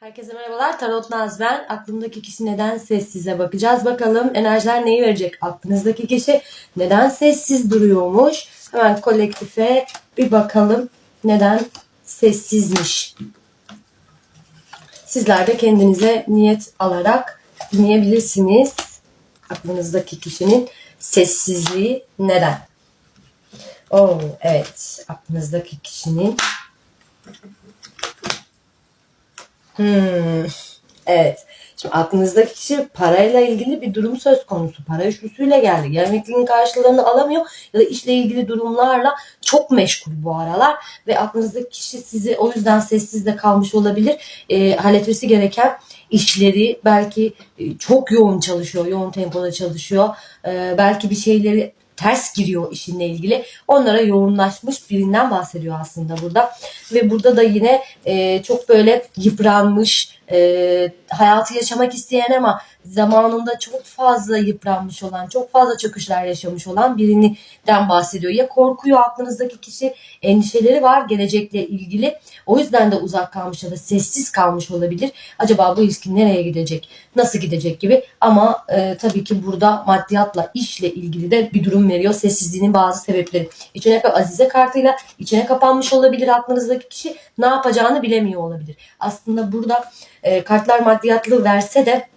Herkese merhabalar. Tarot Naz ben. Aklımdaki kişi neden sessize bakacağız. Bakalım enerjiler neyi verecek? Aklınızdaki kişi neden sessiz duruyormuş? Hemen kolektife bir bakalım. Neden sessizmiş? Sizler de kendinize niyet alarak dinleyebilirsiniz. Aklınızdaki kişinin sessizliği neden? Oo, evet. Aklınızdaki kişinin Hmm, evet. Şimdi aklınızdaki kişi parayla ilgili bir durum söz konusu. Para üçlüsüyle geldi. Ya emekliliğin karşılığını alamıyor ya da işle ilgili durumlarla çok meşgul bu aralar. Ve aklınızdaki kişi sizi o yüzden sessiz de kalmış olabilir. E, halletmesi gereken işleri belki e, çok yoğun çalışıyor, yoğun tempoda çalışıyor. E, belki bir şeyleri ters giriyor işinle ilgili. Onlara yoğunlaşmış birinden bahsediyor aslında burada. Ve burada da yine e, çok böyle yıpranmış, e, hayatı yaşamak isteyen ama zamanında çok fazla yıpranmış olan, çok fazla çöküşler yaşamış olan birinden bahsediyor. Ya korkuyor aklınızdaki kişi, endişeleri var gelecekle ilgili. O yüzden de uzak kalmış ya da sessiz kalmış olabilir. Acaba bu ilişki nereye gidecek, nasıl gidecek gibi. Ama e, tabii ki burada maddiyatla, işle ilgili de bir durum veriyor. Sessizliğinin bazı sebepleri. İçine Azize kartıyla içine kapanmış olabilir aklınızdaki kişi. Ne yapacağını bilemiyor olabilir. Aslında burada e, kartlar maddiyatlı verse de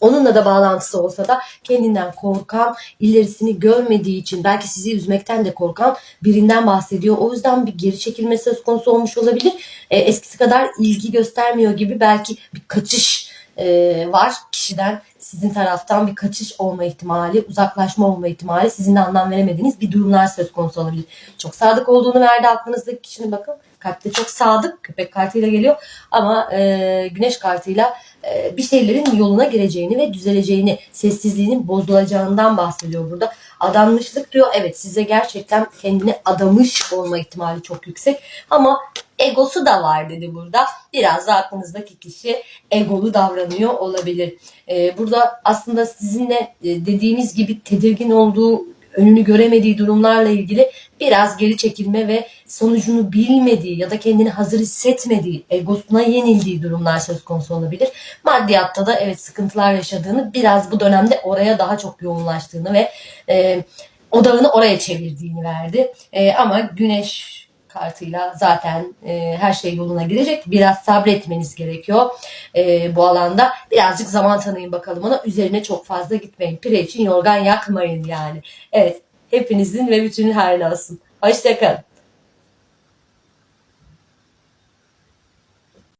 Onunla da bağlantısı olsa da kendinden korkan, ilerisini görmediği için belki sizi üzmekten de korkan birinden bahsediyor. O yüzden bir geri çekilme söz konusu olmuş olabilir. E, eskisi kadar ilgi göstermiyor gibi belki bir kaçış e, var kişiden sizin taraftan bir kaçış olma ihtimali, uzaklaşma olma ihtimali, sizin de anlam veremediğiniz bir durumlar söz konusu olabilir. Çok sadık olduğunu verdi aklınızdaki kişinin bakın. Kalpte çok sadık, köpek kartıyla geliyor ama e, güneş kartıyla e, bir şeylerin yoluna gireceğini ve düzeleceğini, sessizliğinin bozulacağından bahsediyor burada. Adanmışlık diyor. Evet size gerçekten kendini adamış olma ihtimali çok yüksek. Ama egosu da var dedi burada. Biraz da aklınızdaki kişi egolu davranıyor olabilir. Ee, burada aslında sizinle e, dediğiniz gibi tedirgin olduğu önünü göremediği durumlarla ilgili biraz geri çekilme ve sonucunu bilmediği ya da kendini hazır hissetmediği, egosuna yenildiği durumlar söz konusu olabilir. Maddiyatta da evet sıkıntılar yaşadığını, biraz bu dönemde oraya daha çok yoğunlaştığını ve e, odağını oraya çevirdiğini verdi. E, ama güneş kartıyla zaten e, her şey yoluna girecek. Biraz sabretmeniz gerekiyor e, bu alanda. Birazcık zaman tanıyın bakalım ona. Üzerine çok fazla gitmeyin. Pire için yorgan yakmayın yani. Evet. Hepinizin ve bütün her olsun. Hoşçakalın.